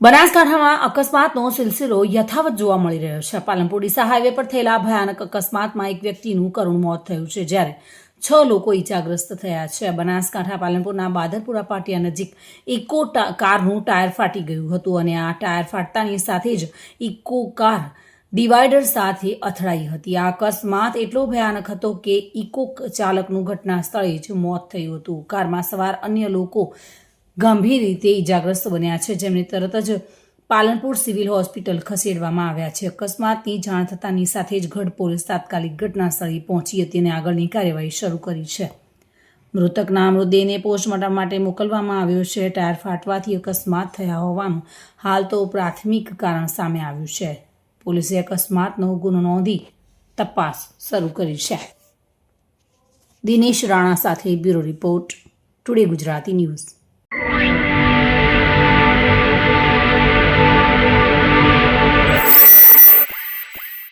બનાસકાંઠામાં અકસ્માતનો સિલસિલો યથાવત જોવા મળી રહ્યો છે. પાલનપુર ડીસા હાઈવે પર થયેલા ભયાનક અકસ્માતમાં એક વ્યક્તિનું કરુણ મોત થયું છે, જ્યારે છ લોકો ઈજાગ્રસ્ત થયા છે. બનાસકાંઠા પાલનપુરના બાદરપુરા પાટિયા નજીક ઇકો કારનું ટાયર ફાટી ગયું હતું અને આ ટાયર ફાટતાની સાથે જ ઇકો કાર ડિવાઈડર સાથે અથડાઈ હતી. આ અકસ્માત એટલો ભયાનક હતો કે ઇકો ચાલકનું ઘટના સ્થળે જ મોત થયું હતું. કારમાં સવાર અન્ય લોકો ગંભીર રીતે ઈજાગ્રસ્ત બન્યા છે. જેમને તરત જ પાલનપુર સિવિલ હોસ્પિટલ ખસેડવામાં આવ્યા છે. અકસ્માતની જાણ થતાની સાથે જ ગઢ પોલીસ તાત્કાલિક ઘટના સ્થળે પહોંચી હતી અને આગળની કાર્યવાહી શરૂ કરી છે. મૃતકના મૃતદેહને પોસ્ટમોર્ટમ માટે મોકલવામાં આવ્યો છે. ટાયર ફાટવાથી અકસ્માત થયા હોવાનું હાલ તો પ્રાથમિક કારણ સામે આવ્યું છે. પોલીસે અકસ્માતનો ગુનો નોંધી તપાસ શરૂ કરી છે. દિનેશ રાણા સાથે bureau report, today Gujarati news. Thank you.